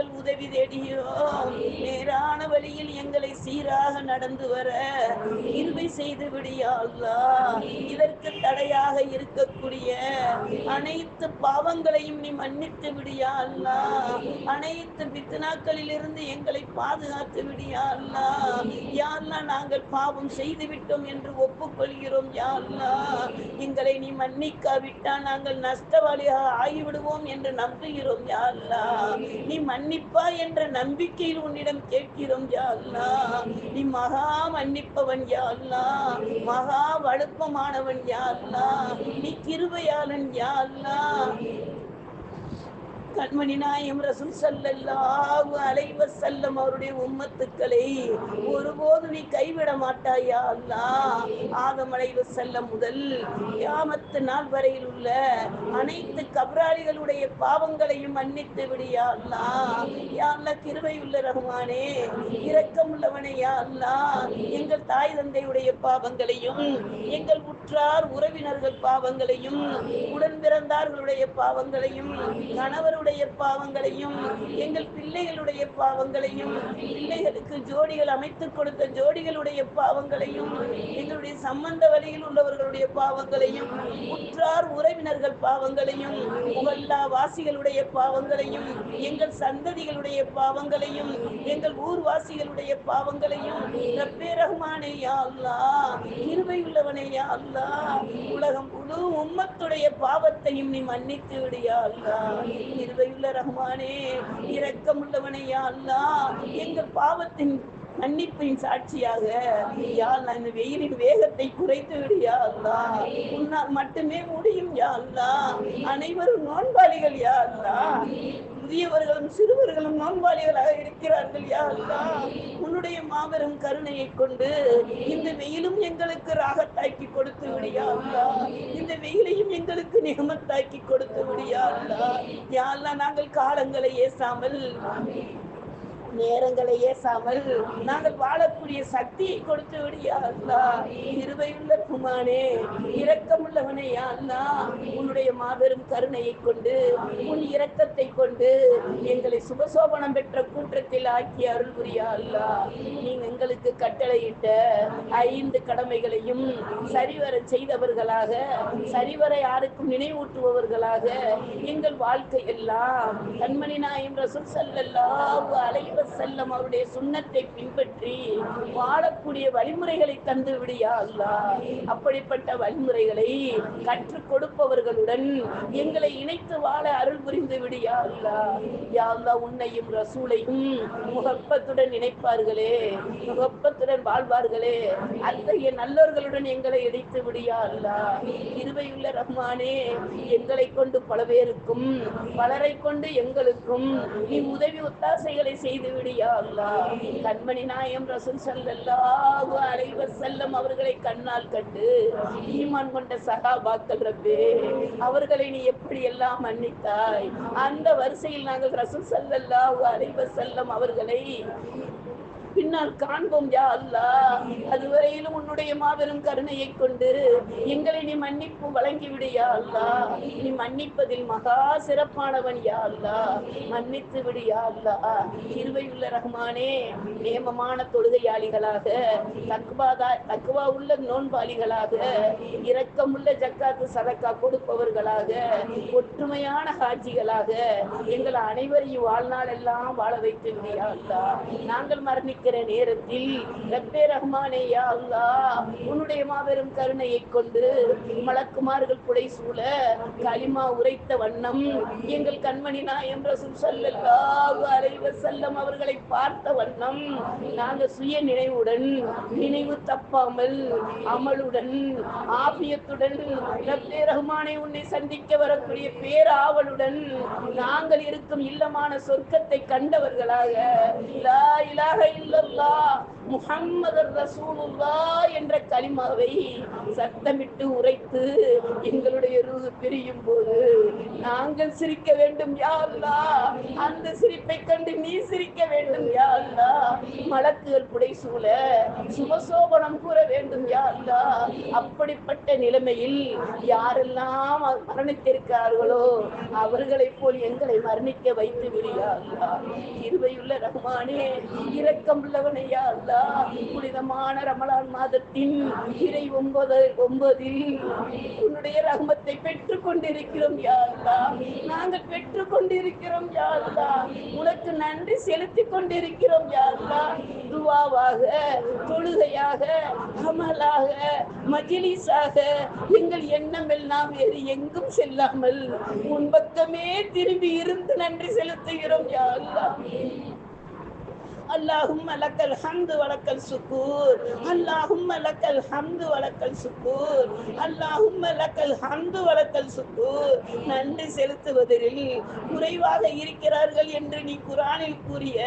நாங்கள் உதவி தேடியோம். நேரான வழியில் எங்களை சீராக நடந்து வர இருவை செய்து விடியாள்லா இதற்கு தடையாக இருக்கக்கூடிய அனைத்து பாவங்களையும் நீ மன்னித்து விடியாள்லா அனைத்து பித்னாக்களில் இருந்து எங்களை பாதுகாத்து விடியாள்லா அல்லாஹ் யா நாங்கள் பாவம் செய்து விட்டோம் என்று ஒப்புக்கொள்கிறோம் யா எங்களை நீ மன்னிக்காவிட்டால் நாங்கள் நஷ்டவாளியாக ஆகிவிடுவோம் என்று நம்புகிறோம் யா நீ மன்னி மன்னிப்பா என்ற நம்பிக்கையில் உன்னிடம் கேட்கிறோம் யா அல்லா. நீ மகா மன்னிப்பவன் யா அல்லா. மகா வழுப்பமானவன் யா அல்லா. நீ கிருபையாளன் யா அல்லா. கண்மணி நாயம் ரசூல் ஸல்லல்லாஹு அலைஹி வஸல்லம் அவருடைய உம்மத்துக்களை ஒருபோது நீ கைவிட மாட்டாயா அல்லாஹ் ஆதம் அலைஹி வஸல்லம் முதல் கியாமத்து நாள் வரையில் உள்ள அனைத்து கபராளிகளுடைய பாவங்களையும் மன்னித்து விடியா அல்லாஹ் யா உள்ள கிருபையுள்ள இரக்கம் இரக்கமுள்ளவனே யா அல்லா. எங்கள் தாய் தந்தையுடைய பாவங்களையும் எங்கள் உற்றார் உறவினர்கள் பாவங்களையும் உடன் பிறந்தார்களுடைய பாவங்களையும் கணவருடைய பாவங்களையும் எங்கள் பிள்ளைகளுடைய பாவங்களையும் பிள்ளைகளுக்கு ஜோடிகள் அமைத்து கொடுத்த ஜோடிகளுடைய பாவங்களையும் எங்களுடைய சம்பந்த வழியில் உள்ளவர்களுடைய பாவங்களையும் உற்றார் உறவினர்கள் பாவங்களையும் உகல்லா வாசிகளுடைய பாவங்களையும் எங்கள் சந்ததிகளுடைய பாவங்களையும் எங்கள் ஊர்வாசிகளுடைய பாவங்களையும் ரப்பே ரஹ்மானே யா அல்லாஹ் கிருபையுள்ளவனே யா அல்லா. உலகம் முழு உம்மத்துடைய பாவத்தையும் நீ மன்னித்து விடியா அல்லா. இருவையுள்ள ரஹ்மானே இரக்கமுள்ளவனே யா எங்கள் பாவத்தின் மன்னிப்பின் சாட்சியாக யா அல்லாஹ் வெயிலின் வேகத்தை குறைத்து விடியா அல்லாஹ் உன்னால் மட்டுமே முடியும் யா அல்லா? அனைவரும் நோன்பாளிகள் யா அல்லாஹ் முதியவர்களும் சிறுவர்களும் நோன்பாளிகளாக இருக்கிறார்கள் யா அல்லாஹ் உன்னுடைய மாபெரும் கருணையை கொண்டு இந்த வெயிலும் எங்களுக்கு ராகத்தாக்கி கொடுத்து விடியா அல்லாஹ் இந்த வெயிலையும் எங்களுக்கு நிகமத்தாக்கி கொடுத்து விடியா அல்லாஹ் யா நாங்கள் காலங்களை ஏசாமல் நேரங்களை ஏசாமல் நாங்கள் வாழக்கூடிய சக்தியை கொடுத்து விடியா இருவையுள்ள குமானே இரக்கமுள்ளவனே அல்லா. உன்னுடைய மாபெரும் கருணையை கொண்டு உன் இரக்கத்தை கொண்டு எங்களை சுபசோபனம் பெற்ற கூட்டத்தில் ஆக்கி அருள் புரியா அல்லா. நீ எங்களுக்கு கட்டளையிட்ட ஐந்து கடமைகளையும் சரிவர செய்தவர்களாக சரிவர யாருக்கும் நினைவூட்டுபவர்களாக எங்கள் வாழ்க்கை எல்லாம். கண்மணி நாயம் ரசூல் ஸல்லல்லாஹு அலைஹி வஸல்லம் அவருடைய சுண்ணத்தை பின்பற்றி வாழக்கூடிய வழிமுறைகளை தந்து விடியா அல்லா? அப்படிப்பட்ட வழிமுறைகளை கற்றுக் கொடுப்பவர்களுடன் எங்களை இணைத்து வாழ அருள் புரிந்து விடியா அல்லா? யா அல்லாஹ் உன்னையும் ரசூலையும் முகப்பத்துடன் இணைப்பார்களே முகப்பத்துடன் வாழ்வார்களே. அத்தகைய நல்லவர்களுடன் எங்களை இணைத்து விடியா அல்லா? இருவையுள்ள ரஹ்மானே எங்களை கொண்டு பல பேருக்கும் பலரை கொண்டு எங்களுக்கும் நீ உதவி ஒத்தாசைகளை செய்து கண்மணி நாயம் ரசூல் ஸல்லல்லாஹு அலைஹி வஸல்லம் அவர்களை கண்ணால் கண்டு ஈமான் கொண்ட சகாபாக்கள் ரப்பே அவர்களை நீ எப்படி எல்லாம் மன்னித்தாய்? அந்த வரிசையில் நாங்கள் ரசூல் ஸல்லல்லாஹு அலைஹி வஸல்லம் அவர்களை பின்னால் காண்போம் யா அல்லா அதுவரையிலும் உன்னுடைய மாபெரும் கருணையை கொண்டு எங்களை நீ மன்னிப்பு வழங்கிவிடு யா அல்லா நீ மன்னிப்பதில் மகா சிறப்பானவன் யா அல்லா மன்னித்து விடு யா அல்லா இருவையுள்ள ரஹ்மானே நேமமான தொழுகையாளிகளாக தக்குவாதா தக்குவா உள்ள நோன்பாளிகளாக இரக்கமுள்ள ஜக்காத்து சதக்கா கொடுப்பவர்களாக ஒற்றுமையான காட்சிகளாக எங்கள் அனைவரையும் வாழ்நாள் எல்லாம் வாழ வைத்து நாங்கள் யா இருக்கிற நேரத்தில் ரப்பே ரஹ்மானே யா உன்னுடைய மாபெரும் கருணையை கொண்டு மலக்குமார்கள் புடை சூழ களிமா உரைத்த வண்ணம் எங்கள் கண்மணி நாயம் ரசூல் சல்லல்லாஹு அலைஹி வஸல்லம் அவர்களை பார்த்த வண்ணம் நாங்க சுய நினைவுடன் நினைவு தப்பாமல் அமலுடன் ஆபியத்துடன் ரப்பே ரஹ்மானை உன்னை சந்திக்க வரக்கூடிய பேராவலுடன் நாங்கள் இருக்கும் இல்லமான சொர்க்கத்தை கண்டவர்களாக லா இல்ல اللہ முகம்மதர் ரசூலுல்லா என்ற கலிமாவை சத்தமிட்டு உரைத்து எங்களுடைய ரூது பிரியும் போது நாங்கள் சிரிக்க வேண்டும் யா அந்த சிரிப்பை கண்டு நீ சிரிக்க வேண்டும் யா மலக்குகள் புடைசூழ சுபசோபனம் கூற வேண்டும் யா அப்படிப்பட்ட நிலைமையில் யாரெல்லாம் மரணித்திருக்கிறார்களோ அவர்களைப் போல் எங்களை மரணிக்க வைத்து விடுகிறார்களா இருவையுள்ள ரஹ்மானே இரக்கம் உள்ளவனையா அல்லா புனிதமான ரமலான் மாதத்தின் உயிரை ஒன்பது ஒன்பதில் உன்னுடைய ரகமத்தை பெற்றுக் கொண்டிருக்கிறோம் யாருதா நாங்கள் பெற்றுக் கொண்டிருக்கிறோம் யாருதா உனக்கு நன்றி செலுத்திக் கொண்டிருக்கிறோம் யாருதா துவாவாக தொழுகையாக அமலாக மஜிலிஸாக எங்கள் எண்ணம் எல்லாம் வேறு எங்கும் செல்லாமல் உன் பக்கமே திரும்பி இருந்து நன்றி செலுத்துகிறோம் யாருதா அல்லாஹும் அலக்கல் ஹந்து வழக்கல் சுக்கூர் அல்லாஹும் அலக்கல் ஹந்து வழக்கல் சுக்கூர் அல்லாஹும் அலக்கல் ஹந்து வழக்கல் சுக்கூர் நன்றி செலுத்துவதில் குறைவாக இருக்கிறார்கள் என்று நீ குரானில் கூறிய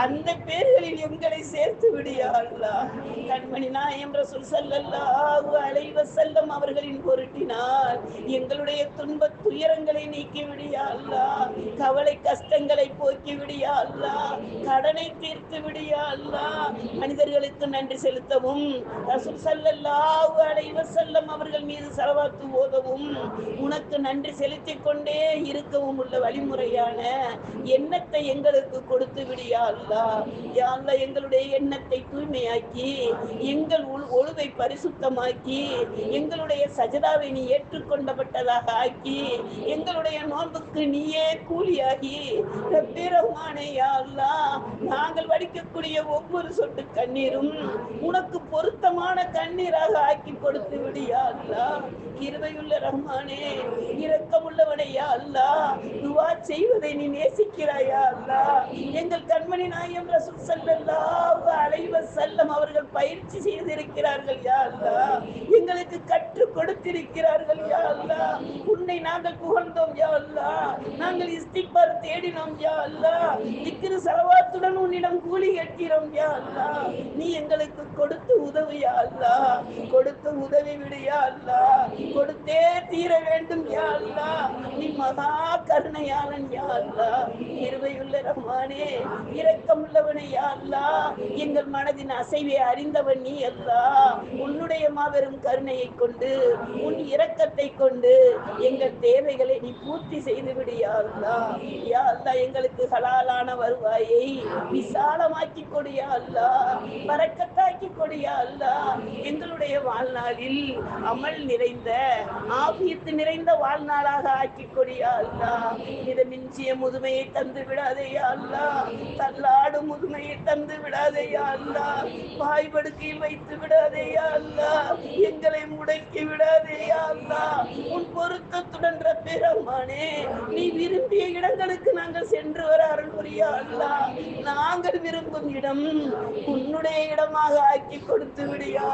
அந்த பேர்களில் எங்களை சேர்த்து விடியா அல்லாஹ். கண்மணி நாயம் ரசூல் சல்லல்லாஹு அலைஹி செல்லம் அவர்களின் பொருட்டினால் எங்களுடைய துன்ப துயரங்களை நீக்கி விடியா அல்லாஹ். கவலை கஷ்டங்களை போக்கி விடியா அல்லாஹ். கடனை தீர்த்து விடியா அல்லா மனிதர்களுக்கு நன்றி செலுத்தவும். ரசூல் அவர்கள் மீது செலவாத்து ஓதவும். உனக்கு நன்றி செலுத்திக் கொண்டே இருக்கவும் உள்ள வழிமுறையான எண்ணத்தை எங்களுக்கு கொடுத்து விடியா அல்லா யா எங்களுடைய எண்ணத்தை தூய்மையாக்கி எங்கள் ஒழுவை பரிசுத்தமாக்கி எங்களுடைய சஜதாவை நீ ஏற்றுக்கொண்டப்பட்டதாக ஆக்கி எங்களுடைய நோன்புக்கு நீயே கூலியாகி ரப்பே யா அல்லாஹ் நாங்கள் வடிக்கக்கூடிய ஒவ்வொரு சொட்டு கண்ணீரும் உனக்கு பொருத்தமான கண்ணீராக ஆக்கி கொடுத்து விடியா அல்லாஹ் கிருபையுள்ள ரஹ்மானே இரக்கமுள்ளவனையா யா துவா செய்வதை நீ நேசிக்கிறாயா அல்லாஹ் எங்கள் கண்மணி நாயம் ரசூல் சல்லல்லாஹு அலைஹி வஸல்லம் அவர்கள் பயிற்சி செய்திருக்கிறார்கள் யா அல்ல. எங்களுக்கு கற்றுக் கொடுத்திருக்கிறார்கள் யா அல்லா. உன்னை நாங்கள் புகழ்ந்தோம் யா அல்லா. நாங்கள் இஸ்திக்பார் தேடினோம் யா அல்லாஹ் திக்ரு சலவாத்துடன் உன்னிடம் கூலி கேட்கிறோம் யா நீ எங்களுக்கு கொடுத்து உதவு அல்லா. கொடுத்து உதவி விடு அல்லா. கொடுத்தே தீர வேண்டும் யா அல்லா. நீ மகா கருணையாளன் யா அல்லா. இருவையுள்ள ரஹ்மானே இரக்கமுள்ளவனே யா அல்லா. எங்கள் மனதின் அசைவை அறிந்தவன் நீ அல்லா. உன்னுடைய மாபெரும் கருணையை கொண்டு உன் இரக்கத்தை கொண்டு எங்கள் தேவைகளை நீ பூர்த்தி செய்து விடியா அல்லா. யா அல்லா எங்களுக்கு ஹலாலான வருவாயை விசாலமாக்கி கொடியா அல்ல? பறக்கத்தாக்கி கொடியா அல்ல? எங்களுடைய வாழ்நாளில் அமல் நிறைந்த ஆபியத்து நிறைந்த வாழ்நாளாக ஆக்கி கொடியா அல்ல? இதை மிஞ்சிய முதுமையை தந்து விடாதே அல்ல? தள்ளாடு முதுமையை தந்து விடாதையா அல்ல? அல்லாஹ் வாய்படுக்கையில் வைத்து விடாதே அல்ல? எங்களை முடக்கி விடாதே அல்ல? உன் பொருத்தத்துடன் பெருமானே நீ விரும்பிய இடங்களுக்கு நாங்கள் சென்று வர அருள் புரியா நான் நாங்கள் விரும்பும் இடம் உன்னுடைய இடமாக ஆக்கி கொடுத்து விடியா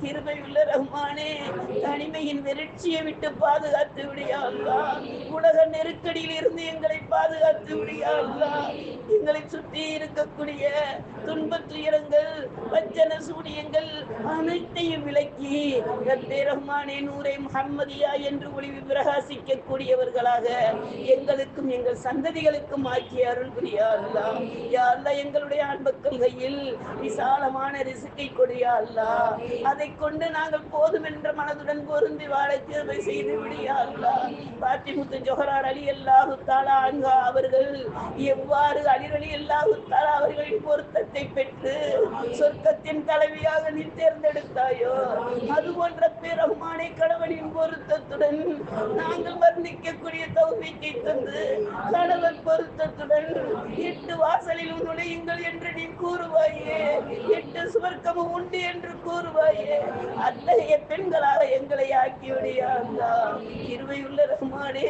கிருபை உள்ள ரஹ்மானே தனிமையின் வெறிச்சியை விட்டு பாதுகாத்து விடியா உலக நெருக்கடியில் இருந்து எங்களை பாதுகாத்து விடியா எங்களை சுற்றி இருக்கக்கூடிய துன்ப துயரங்கள் வச்சன சூனியங்கள் அனைத்தையும் விளக்கி ரத்தே ரஹ்மானே நூரே முகம்மதியா என்று ஒளிவு பிரகாசிக்க கூடியவர்களாக எங்களுக்கும் எங்கள் சந்ததிகளுக்கும் ஆக்கிய அருள் புரியா யா அல்லாஹ் எங்களுடைய அன்பக்கம் கையில் விசாலமான ரிசுக்கை கொடியா அல்லாஹ் அதை கொண்டு நாங்கள் போதும் என்ற மனதுடன் பொருந்தி வாழ தேர்வை செய்து விடியா அல்லாஹ் பாத்திமுத்து ஜொஹரார் அலி அல்லாஹு தாலா அன்ஹா அவர்கள் எவ்வாறு அலிரலி அல்லாஹு தாலா அவர்களின் பொருத்தத்தை பெற்று சொர்க்கத்தின் தலைவியாக நீ தேர்ந்தெடுத்தாயோ? அது போன்ற பெருமானை கணவனின் பொருத்தத்துடன் நாங்கள் வர்ணிக்கக்கூடிய தௌமிக்கை தந்து கணவன் பொருத்தத்துடன் எட்டு வாசலில் நுழையுங்கள் என்று நீ கூறுவாயே. எட்டு சுவர்க்கமும் உண்டு என்று கூறுவாயே. அத்தகைய பெண்களாக எங்களை ஆக்கிவிடியா அல்லா. இருவையுள்ள ரஹ்மானே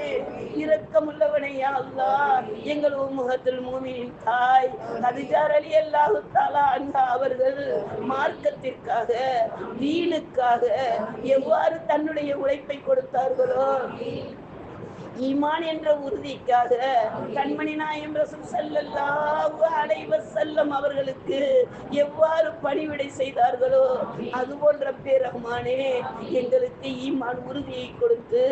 இரக்கமுள்ளவனே யா அல்லாஹ் எங்கள் முகத்தில் மூமியின் தாய் கதிஜார் அலி அல்லாஹு தாலா அவர்கள் மார்க்கத்திற்காக வீணுக்காக எவ்வாறு தன்னுடைய உழைப்பை கொடுத்தார்களோ ஈமான் என்ற உறுதிக்காக கண்மணி நாயம் ரசூல் செல்லம் அவர்களுக்கு எவ்வாறு பணிவிடை செய்தார்களோ அது போன்ற பேரகமானே எங்களுக்கு ஈமான் உறுதியை கொடுத்து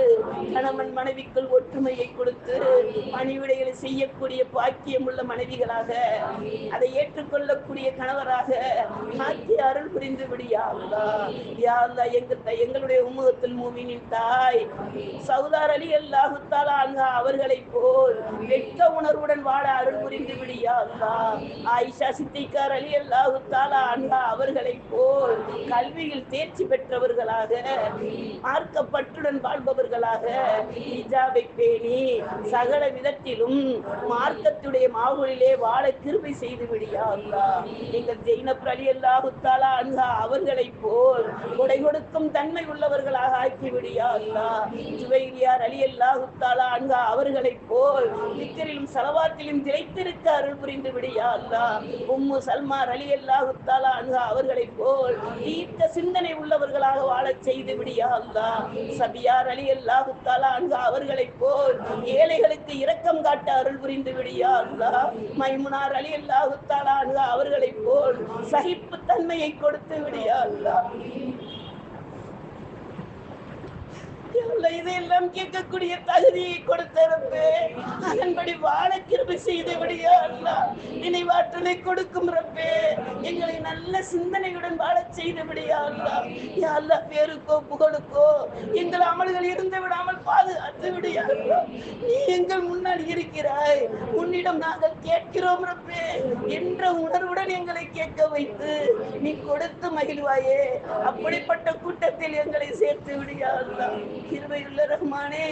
கணவன் மனைவிக்குள் ஒற்றுமையை கொடுத்து பணிவிடைகளை செய்யக்கூடிய பாக்கியம் உள்ள மனைவிகளாக அதை ஏற்றுக்கொள்ளக்கூடிய கணவராக ஆக்கி அருள் புரிந்து விடியாங்களா யாருந்தா எங்கள் எங்களுடைய உமுகத்தில் மூமினின் தாய் சவுதார் அலி அல்லாஹு தாலா அன்ஹா அவர்களைப் போல். வெட்க உணர்வுடன் வாழ அருள் புரிந்து விடியா அல்லா ஆயிஷா சித்திகார் அலி அல்லாஹு தாலா அன்ஹா அவர்களைப் போல் கல்வியில் தேர்ச்சி பெற்றவர்களாக மார்க்கப்பட்டுடன் வாழ்பவர்களாக ஹிஜாபை பேணி சகல விதத்திலும் மார்க்கத்துடைய மாவுளிலே வாழ கிருபை செய்து விடியா அல்லா எங்கள் ஜெயினப் அலி அல்லாஹு தாலா அன்ஹா அவர்களை போல் கொடை கொடுக்கும் தன்மை உள்ளவர்களாக ஆக்கி விடியா அல்லா ஜுவைரியார் அலி அல்லாஹு தாலா அன்ஹா அவர்களைப் போல் திக்கரிலும் செலவாத்திலும் திளைத்திருக்க அருள் புரிந்து விடியா அல்லா? உம்மு சல்மா அலி அல்லாஹு தாலா அன்ஹா அவர்களைப் போல் தீர்க்க சிந்தனை உள்ளவர்களாக வாழச் செய்து விடியா அல்லா? சபியார் அலி அல்லாஹு தாலா அன்ஹா அவர்களைப் போல் ஏழைகளுக்கு இரக்கம் காட்ட அருள் புரிந்து விடியா அல்லா? மைமுனார் அலி அல்லாஹு தாலா அன்ஹா அவர்களைப் போல் சகிப்பு தன்மையை கொடுத்து விடியா அல்லா அல்ல, இதையெல்லாம் கேட்கக்கூடிய தகுதியை கொடுத்திருந்து அதன்படி வாழ கிருபை செய்தபடியா அல்லா நினைவாற்றலை கொடுக்கும் ரப்பே. எங்களை நல்ல சிந்தனையுடன் வாழச் செய்தபடியா அல்லா யா பேருக்கோ புகழுக்கோ எங்கள் அமல்கள் இருந்து விடாமல் பாதுகாத்து விடியா நீ எங்கள் முன்னால் இருக்கிறாய். உன்னிடம் நாங்கள் கேட்கிறோம் ரப்பே. என்ற உணர்வுடன் எங்களை கேட்க வைத்து நீ கொடுத்து மகிழ்வாயே. அப்படிப்பட்ட கூட்டத்தில் எங்களை சேர்த்து விடியா அல்லா. கிருபையுள்ள ரஹ்மானே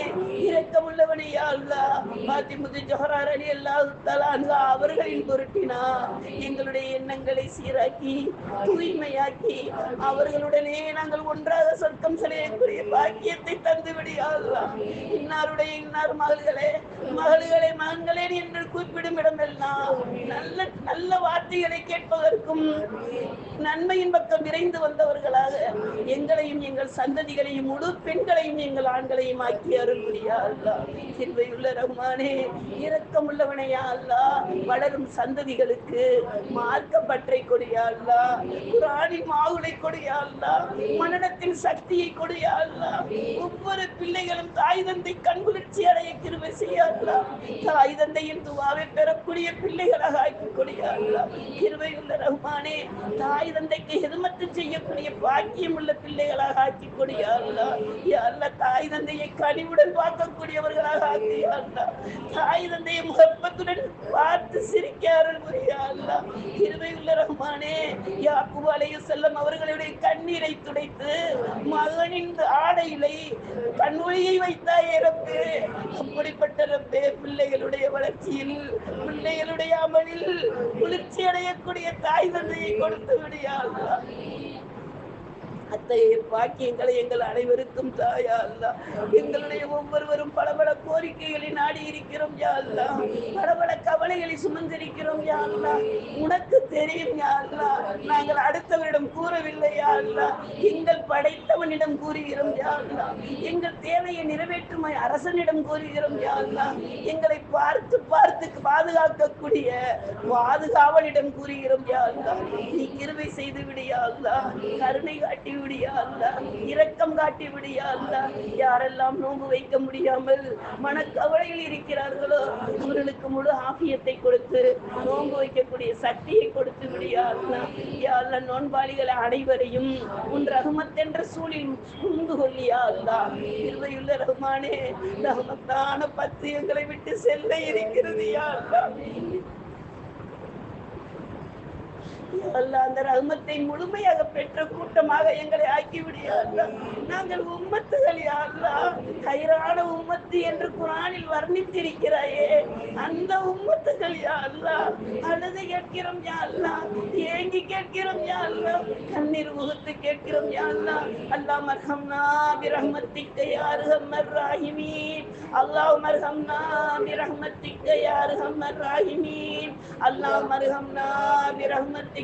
இரக்கமுள்ளவனே யா அல்லா. பாத்திமுத்து ஜொஹரார் அலி அல்லாஹ் அவர்களின் பொருட்டினா எங்களுடைய எண்ணங்களை சீராக்கி தூய்மையாக்கி அவர்களுடனே நாங்கள் ஒன்றாக சொர்க்கம் செலையக்கூடிய பாக்கியத்தை தந்து விடியாகலாம் இன்னாருடைய இன்னார் மகள்களே மகள்களே மகன்களே என்று கூப்பிடும் இடமெல்லாம் நல்ல நல்ல வார்த்தைகளை கேட்பதற்கும் நன்மையின் பக்கம் விரைந்து வந்தவர்களாக எங்களையும் எங்கள் சந்ததிகளையும் முழு பெண்களையும் எங்கள் ஆண்களையும் ஆக்கி அருள் அல்லா சிறுவையுள்ள ரகுமான் இரக்கம் உள்ளவனையா அல்லா. வளரும் சந்ததிகளுக்கு மார்க்க பற்றை கொடியா அல்லா. குரானின் மாவுளை கொடியா அல்லா. மனநத்தின் சக்தியை கொடியா அல்லா. ஒவ்வொரு பிள்ளைகளும் தாய் தந்தை கண்குளிர்ச்சி அடைய கிருமை செய்யா அல்லா. தாய் தந்தையின் துவாவை பெறக்கூடிய பிள்ளைகளாக ஆக்கி கொடியா அல்லா. கிருமை உள்ள ரஹ்மானே தாய் தந்தைக்கு ஹிதமத்து செய்யக்கூடிய பாக்கியம் உள்ள பிள்ளைகளாக ஆக்கி கொடியா அல்லா. அல்ல தாய் தந்தையை கனிவுடன் பார்க்கக்கூடியவர்களாக ஆக்கியா அல்லா. தாய் தந்தையை முகப்பத்துடன் பார்த்து சிரிக்க அருள் புரியா அல்லா. உள்ள ரஹ்மானே அலைய செல்லம் அவர்களுடைய கண்ணீரை துடைத்து மகனின் ஆடையிலை கண்வழியை வைத்தாயே ரப்பே. அப்படிப்பட்ட ரப்பே பிள்ளைகளுடைய வளர்ச்சியில் பிள்ளைகளுடைய அமலில் குளிர்ச்சி அடையக்கூடிய தாய் தந்தையை கொடுத்து விடியா அல்லா. அத்தகைய பாக்கியங்களை எங்கள் அனைவருக்கும் தாயா அல்லா. எங்களுடைய ஒவ்வொருவரும் பல பல கோரிக்கைகளை நாடி இருக்கிறோம் யா அல்லா. பல பல கவலைகளை சுமந்திருக்கிறோம் யா அல்லா. உனக்கு தெரியும் யா அல்லா. நாங்கள் அடுத்தவரிடம் கூறவில்லை யா அல்லா. எங்கள் படைத்தவனிடம் கூறுகிறோம் யா அல்லா. எங்கள் தேவையை நிறைவேற்றும் அரசனிடம் கூறுகிறோம் யா அல்லா. எங்களை பார்த்து பார்த்து பாதுகாக்கக்கூடிய பாதுகாவலிடம் கூறுகிறோம் யா அல்லா. நீ கிருவை செய்து விடியா அல்லா. கருணை காட்டி விடியா அல்ல இரக்கம் காட்டி விடியா அல்ல யாரெல்லாம் நோன்பு வைக்க முடியாமல் மனக்கவலையில் இருக்கிறார்களோ அவர்களுக்கு முழு ஆபியத்தை கொடுத்து நோன்பு வைக்கக்கூடிய சக்தியை கொடுத்து விடியா அல்ல யா அல்ல நோன்பாளிகள் அனைவரையும் உன் ரஹமத் என்ற சூழில் உண்டு கொள்ளியா அல்லா இருவையுள்ள ரஹ்மானே ரகமத்தான பத்து எங்களை விட்டு செல்ல இருக்கிறது யா அல்லா அல்ல அந்த ரகமத்தை முழுமையாக பெற்ற கூட்டமாக எங்களை ஆக்கிவிடியார்கள் நாங்கள் உம்மத்துகள் யாரா கயிறான உம்மத்து என்று குரானில் வர்ணித்திருக்கிறாயே. அந்த உம்மத்துகள் யாரா அழுது கேட்கிறோம் யாரா ஏங்கி கேட்கிறோம் யாரா கண்ணீர் முகத்து கேட்கிறோம் யாரா அல்லா மர்ஹம்னா பிரஹ்மத்திக்க யாரு ஹம்மர் ராஹிமீன்? அல்லாஹ் மர்ஹம்னா பிரஹ்மத்திக்க யாரு ஹம்மர் ராஹிமீன்? அல்லாஹ் மர்ஹம்னா பிரஹ்மத்திக்க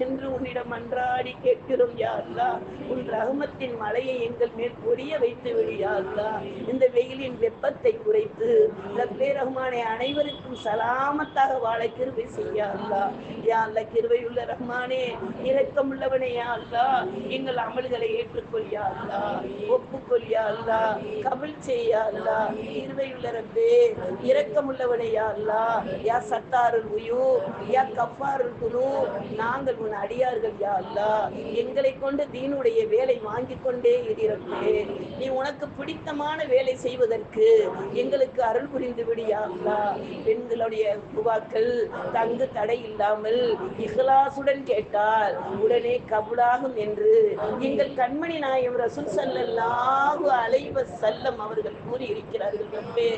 என்று உன்னிடம் அன்றாடி கேட்கிறோம் யா உன் ரகமத்தின் மலையை எங்கள் மேல் பொரிய வைத்து விடு யா இந்த வெயிலின் வெப்பத்தை குறைத்து ரப்பே ரஹ்மானை அனைவருக்கும் சலாமத்தாக வாழ கிருவை செய்ய அல்லாஹ். யா அல்லாஹ் கிருபையுள்ள ரஹ்மானே இரக்கமுள்ளவனே யா அல்லாஹ். எங்கள் அமல்களை ஏற்றுக்கொள் யா ஒப்புக்கொள் யா கபில் செய்ய அல்லாஹ். ரப்பே இரக்கமுள்ளவனே உள்ளவனே அல்லாஹ். யா சத்தாருள் உயூ யா கஃபாருள் குரு நாங்கள் உன் அடியார்கள் யா அல்லாஹ் எங்களை கொண்டு தீனுடைய வேலை வாங்கி கொண்டே இருக்கிறே நீ உனக்கு பிடித்தமான வேலை செய்வதற்கு எங்களுக்கு அருள் புரிந்து விடு யா பெண்களுடைய துவாக்கள் தங்கு தடை இல்லாமல் இஹ்லாசுடன் கேட்டால் உடனே கபுலாகும் என்று எங்கள் கண்மணி நாயம் ரசூல் ஸல்லல்லாஹு அலைவ செல்லம் அவர்கள் கூறி இருக்கிறார்கள் ரப்பே.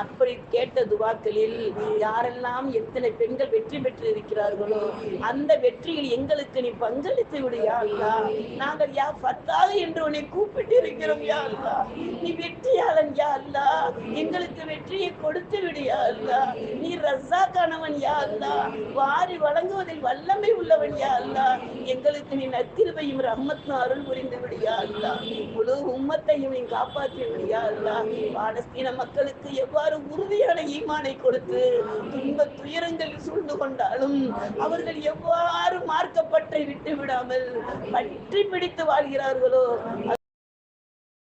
அப்படி கேட்ட துவாக்களில் யாரெல்லாம் எத்தனை பெண்கள் வெற்றி பெற்று இருக்கிறார்களோ அந்த வெற்றியில் எங்களுக்கு நீ பங்களித்து விடுயா நாங்கள் யா ஃபத்தாக என்று உன்னை கூப்பிட்டு இருக்கிறோம் யா அல்லாஹ் நீ வெற்றியாளன் யா அல்லாஹ் எங்களுக்கு வெற்றியை கொடுத்து விடு யா அல்லாஹ் நீ ரஸாக்கானவன் யா அல்லாஹ் வாரி வழங்குவதில் வல்லமை உள்ளவன் யா அல்லாஹ் எங்களுக்கு நீ நற்கிருபையும் ரஹ்மத்தும் அருள் புரிந்து விடு யா முழு உம்மத்தையும் நீ காப்பாற்றி விடு யா பாலஸ்தீன மக்களுக்கு எவ்வாறு உறுதியான ஈமானை கொடுத்து துன்ப துயரங்களில் சூழ்ந்து கொண்டாலும் அவர்கள் எவ்வாறு மார்க்கப்பட்டை விட்டு விடாமல் பற்றி பிடித்து வாழ்கிறார்களோ